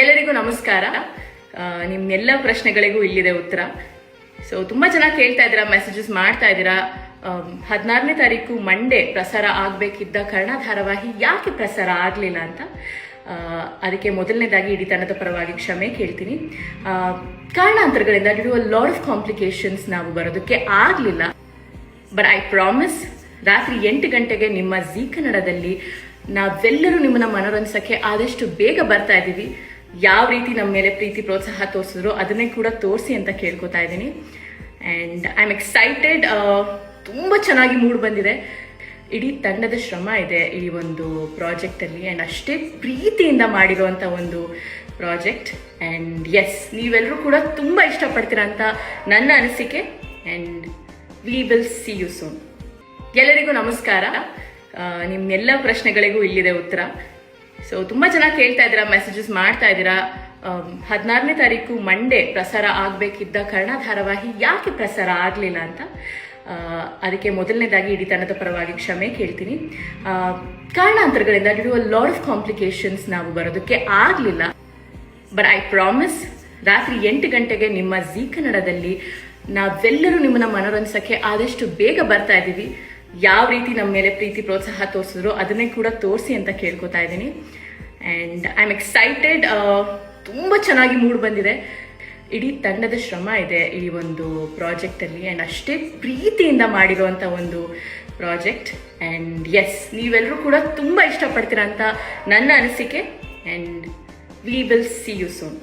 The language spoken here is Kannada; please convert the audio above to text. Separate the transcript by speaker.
Speaker 1: ಎಲ್ಲರಿಗೂ ನಮಸ್ಕಾರ. ನಿಮ್ಮೆಲ್ಲ ಪ್ರಶ್ನೆಗಳಿಗೂ ಇಲ್ಲಿದೆ ಉತ್ತರ. ಸೊ ತುಂಬಾ ಚೆನ್ನಾಗಿ ಕೇಳ್ತಾ ಇದ್ದೀರಾ ಮೆಸೇಜಸ್ ಮಾಡ್ತಾ ಇದ್ದೀರಾ. ಹದಿನಾರನೇ ತಾರೀಕು ಮಂಡೇ ಪ್ರಸಾರ ಆಗಬೇಕಿದ್ದ ಕರ್ಣ ಧಾರಾವಾಹಿ ಯಾಕೆ ಪ್ರಸಾರ ಆಗಲಿಲ್ಲ ಅಂತ? ಅದಕ್ಕೆ ಮೊದಲನೇದಾಗಿ ಇಡೀ ತಂಡದ ಪರವಾಗಿ ಕ್ಷಮೆ ಕೇಳ್ತೀನಿ. ಕಾರಣಾಂತರಗಳಿಂದ due a lot of complications ನಾವು ಬರೋದಕ್ಕೆ ಆಗಲಿಲ್ಲ. ಬಟ್ ಐ ಪ್ರಾಮಿಸ್ ರಾತ್ರಿ ಎಂಟು ಗಂಟೆಗೆ ನಿಮ್ಮ ಜೀ ಕನ್ನಡದಲ್ಲಿ ನಾವೆಲ್ಲರೂ ನಿಮ್ಮನ್ನ ಮನೋರಂಜಿಸೋಕ್ಕೆ ಆದಷ್ಟು ಬೇಗ ಬರ್ತಾ ಇದ್ದೀವಿ. ಯಾವ ರೀತಿ ನಮ್ಮ ಮೇಲೆ ಪ್ರೀತಿ ಪ್ರೋತ್ಸಾಹ ತೋರಿಸಿದ್ರು ಅದನ್ನೇ ಕೂಡ ತೋರಿಸಿ ಅಂತ ಕೇಳ್ಕೊತಾ ಇದ್ದೀನಿ. ಆ್ಯಂಡ್ ಐ ಆಮ್ ಎಕ್ಸೈಟೆಡ್ ತುಂಬ ಚೆನ್ನಾಗಿ ಮೂಡ್ ಬಂದಿದೆ. ಇಡೀ ತಂಡದ ಶ್ರಮ ಇದೆ ಈ ಒಂದು ಪ್ರಾಜೆಕ್ಟಲ್ಲಿ ಆ್ಯಂಡ್ ಅಷ್ಟೇ ಪ್ರೀತಿಯಿಂದ ಮಾಡಿರುವಂಥ ಒಂದು ಪ್ರಾಜೆಕ್ಟ್ ಆ್ಯಂಡ್ ಎಸ್ ನೀವೆಲ್ಲರೂ ಕೂಡ ತುಂಬ ಇಷ್ಟಪಡ್ತೀರ ಅಂತ ನನ್ನ ಅನಿಸಿಕೆ. And we will see you soon ಎಲ್ಲರಿಗೂ ನಮಸ್ಕಾರ. ನಿಮ್ಮೆಲ್ಲ ಪ್ರಶ್ನೆಗಳಿಗೂ ಇಲ್ಲಿದೆ ಉತ್ತರ. ಸೊ ತುಂಬ ಚೆನ್ನಾಗಿ ಕೇಳ್ತಾ ಇದ್ದೀರಾ ಮೆಸೇಜಸ್ ಮಾಡ್ತಾ ಇದ್ದೀರಾ. ಹದಿನಾರನೇ ತಾರೀಕು ಮಂಡೇ ಪ್ರಸಾರ ಆಗಬೇಕಿದ್ದ ಕರ್ಣ ಧಾರಾವಾಹಿ ಯಾಕೆ ಪ್ರಸಾರ ಆಗಲಿಲ್ಲ ಅಂತ? ಅದಕ್ಕೆ ಮೊದಲನೇದಾಗಿ ಇಡೀ ತಂಡದ ಪರವಾಗಿ ಕ್ಷಮೆ ಕೇಳ್ತೀನಿ. ಕಾರಣಾಂತರಗಳಿಂದ due a lot of complications ನಾವು ಬರೋದಕ್ಕೆ ಆಗಲಿಲ್ಲ. ಬಟ್ ಐ ಪ್ರಾಮಿಸ್ ರಾತ್ರಿ ಎಂಟು ಗಂಟೆಗೆ ನಿಮ್ಮ ಜೀ ಕನ್ನಡದಲ್ಲಿ ನಾವೆಲ್ಲರೂ ನಿಮ್ಮನ್ನ ಮನೋರಂಜಿಸೋಕ್ಕೆ ಆದಷ್ಟು ಬೇಗ ಬರ್ತಾ ಇದ್ದೀವಿ. ಯಾವ ರೀತಿ ನಮ್ಮ ಮೇಲೆ ಪ್ರೀತಿ ಪ್ರೋತ್ಸಾಹ ತೋರಿಸಿದ್ರು ಅದನ್ನೇ ಕೂಡ ತೋರಿಸಿ ಅಂತ ಕೇಳ್ಕೊತಾ ಇದ್ದೀನಿ. ಆ್ಯಂಡ್ ಐ ಆಮ್ ಎಕ್ಸೈಟೆಡ್ ತುಂಬ ಚೆನ್ನಾಗಿ ಮೂಡ್ ಬಂದಿದೆ. ಇಡೀ ತಂಡದ ಶ್ರಮ ಇದೆ ಈ ಒಂದು ಪ್ರಾಜೆಕ್ಟಲ್ಲಿ ಆ್ಯಂಡ್ ಅಷ್ಟೇ ಪ್ರೀತಿಯಿಂದ ಮಾಡಿರುವಂಥ ಒಂದು ಪ್ರಾಜೆಕ್ಟ್ ಆ್ಯಂಡ್ ಎಸ್ ನೀವೆಲ್ಲರೂ ಕೂಡ ತುಂಬ ಇಷ್ಟಪಡ್ತೀರ ಅಂತ ನನ್ನ ಅನಿಸಿಕೆ. And we will see you soon